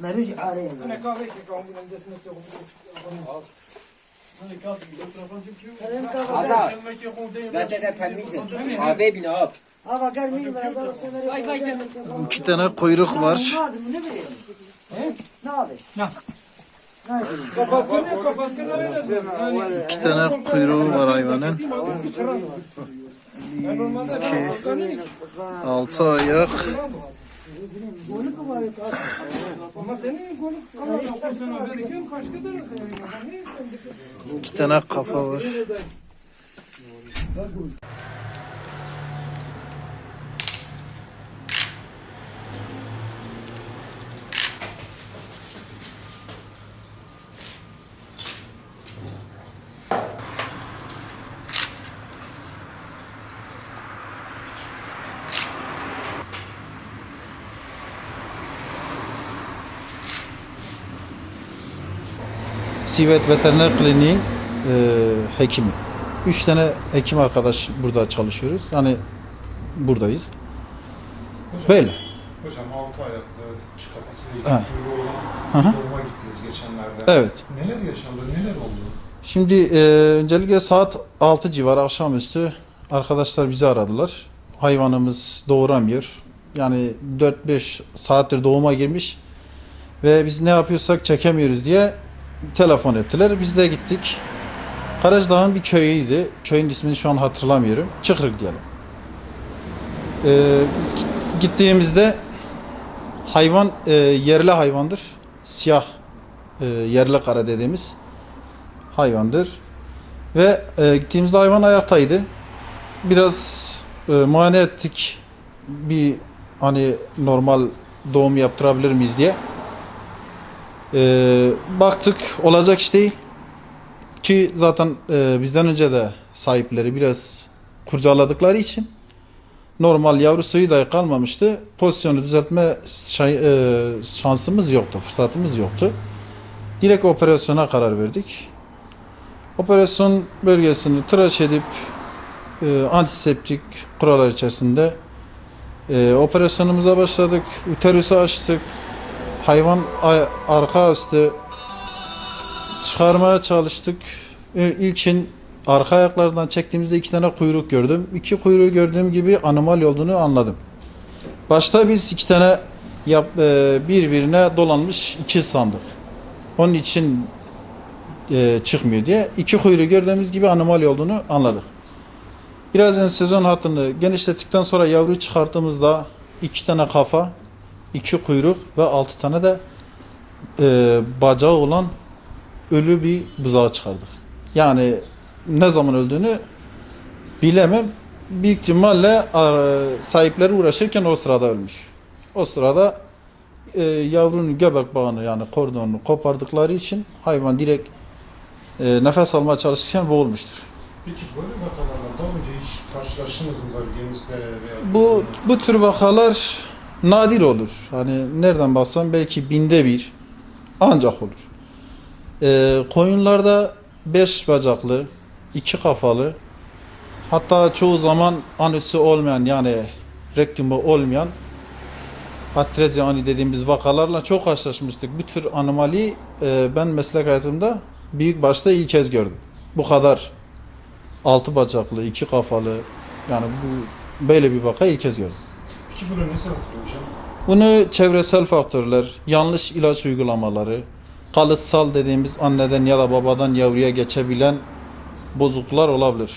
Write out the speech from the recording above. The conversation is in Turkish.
مروج عاري انا كافي كي كون من عند اسمه سوق Azar. Gazetede temizim. Abi bin ab. Ama gel mil mezar sonra Vay vay canım. İki tane kuyruk var. Ne adı ne bileyim? Ne adı? Ne? Ne adı? Kapatkını kapatkını öyle. İki tane kuyruğu var hayvanın. Normalde İki, altı ayak. ama senin konu kalan sana veriyorum kaç kadar İki tane kafa var. Sivet Veteriner Kliniğin e, hekimi. Üç tane hekim arkadaş burada çalışıyoruz. Yani buradayız. Böyle. Hocam altı ayaklı, kafasıyla iki Hı hı. olan doğuma gittiniz geçenlerde. Evet. Neler yaşandı, neler oldu? Şimdi e, öncelikle saat 6 civarı akşamüstü arkadaşlar bizi aradılar. Hayvanımız doğuramıyor. Yani 4-5 saattir doğuma girmiş ve biz ne yapıyorsak çekemiyoruz diye telefon ettiler. Biz de gittik. Karaca bir köyüydü. Köyün ismini şu an hatırlamıyorum. Çıkrık diyelim. E, git- gittiğimizde hayvan e, yerli hayvandır. Siyah e, yerli kara dediğimiz hayvandır. Ve e, gittiğimizde hayvan ayaktaydı. Biraz e, muayene ettik. Bir hani normal doğum yaptırabilir miyiz diye. E, baktık olacak iş değil. Ki zaten e, bizden önce de sahipleri biraz kurcaladıkları için normal yavru suyu dahi kalmamıştı. Pozisyonu düzeltme şay- e, şansımız yoktu, fırsatımız yoktu. Direkt operasyona karar verdik. Operasyon bölgesini tıraş edip e, antiseptik kurallar içerisinde e, operasyonumuza başladık. Uterusu açtık. Hayvan ay- arka üstü çıkarmaya çalıştık. İlkin arka ayaklardan çektiğimizde iki tane kuyruk gördüm. İki kuyruğu gördüğüm gibi anomali olduğunu anladım. Başta biz iki tane yap, e, birbirine dolanmış iki sandık. Onun için e, çıkmıyor diye. iki kuyruğu gördüğümüz gibi anomali olduğunu anladık. Biraz sezon hattını genişlettikten sonra yavruyu çıkarttığımızda iki tane kafa, iki kuyruk ve altı tane de e, bacağı olan ölü bir buzağı çıkardık. Yani ne zaman öldüğünü bilemem. Büyük ihtimalle ara- sahipleri uğraşırken o sırada ölmüş. O sırada e, yavrunun göbek bağını yani kordonunu kopardıkları için hayvan direkt e, nefes almaya çalışırken boğulmuştur. Peki böyle vakalarla daha önce hiç karşılaştınız mı bölgenizde veya... Bu bu tür vakalar nadir olur. Hani nereden baksan belki binde bir ancak olur. E, koyunlarda beş bacaklı, iki kafalı, hatta çoğu zaman anüsü olmayan yani rektumu olmayan atrezya ani dediğimiz vakalarla çok karşılaşmıştık. Bu tür anomali e, ben meslek hayatımda büyük başta ilk kez gördüm. Bu kadar altı bacaklı, iki kafalı yani bu böyle bir vaka ilk kez gördüm. Peki bunu ne sebep hocam? Bunu çevresel faktörler, yanlış ilaç uygulamaları, kalıtsal dediğimiz anneden ya da babadan yavruya geçebilen bozukluklar olabilir.